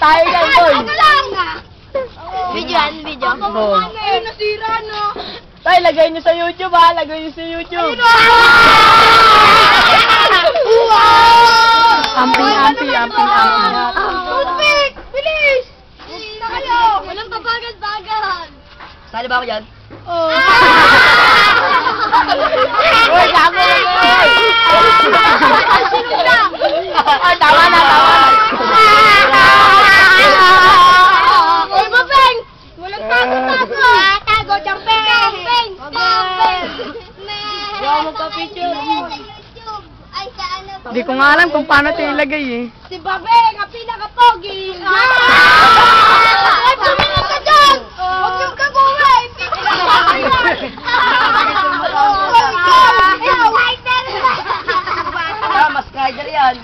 tayo yan, boy. Video yan, video. Oo. Ay, nasira, no? Tay, lagay nyo sa YouTube, ha? Lagay nyo sa YouTube. Amping, pabagal-bagal. Sali ba ako dyan? Oh. Uy, gago na yun! Ay, tama na, tama na. Uy, Bapeng! Walang tago-tago! Tago, jumping! Jumping! Jumping! Wow, magpa-picture. Ano? Hindi ko nga alam kung paano ito ilagay eh. Si Babeng, ang pinaka-pogi! Ay, tumingin ka dyan! Huwag yung kaguhin! Ah, mas rider yan.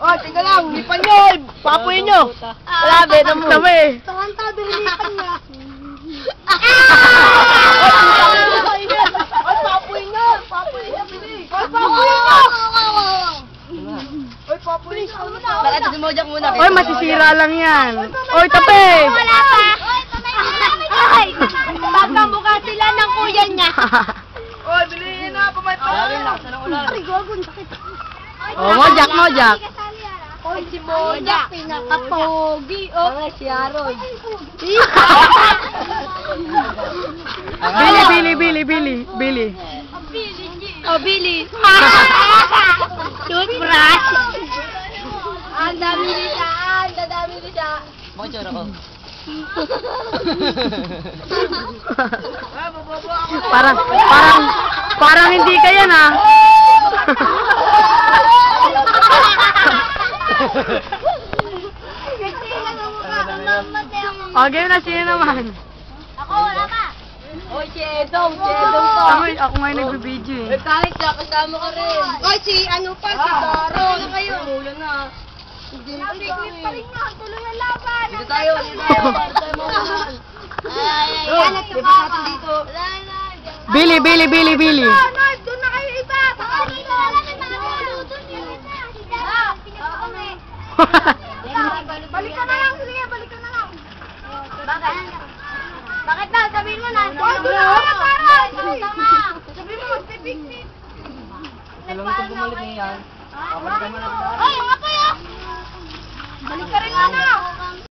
Oh, tingnan lang, lipan nyo, papuin niya. Ay, papuin nyo, nyo, bilis. Ay, papuin niyo! Ay, papuin nyo. Bakit dumojak muna? Oy, masisira lang yan. Oy, tape. Wala pa! Ay! Pagkamukha sila ng kuya niya. Oy, bilihin na, pumaypa. Ay, gago, sakit. Oh, mojak, mojak. Si Mojak, pinaka-pogi. Oh, si Aaron. Bili, bili, bili, bili, bili. Oh, Billy. Toothbrush. Ang dami ni siya, ang dami ni siya. Mochor ako. parang, parang, parang hindi ka yan ah. O, game na, sino naman? Ako, wala pa. Oy, si Edong, si Edong to. Ako, ako nga yung nagbibideo eh. Kahit ka, kasama ka rin. Oy, si ano pa, si Daro. Ano kayo? Ulan na. Hindi pa rin nga, tuloy ang laban. Dito tayo, dito tayo. Para tayo maulahan. Ay, ay, ay, dito. Wala na. Bili, bili, bili, bili. Arnold, doon na kayo iba. Baka dito, wala na. Balik ka na lang, sige, balik ka na lang. Bakit? Bakit daw? Sabihin mo na. Oh, tulungan na parang! Ano? Tama! Sabihin mo, stay picnic. Alam ko bumalik na yan. Ay, mga kayo! Oh. Balik ka rin nga na!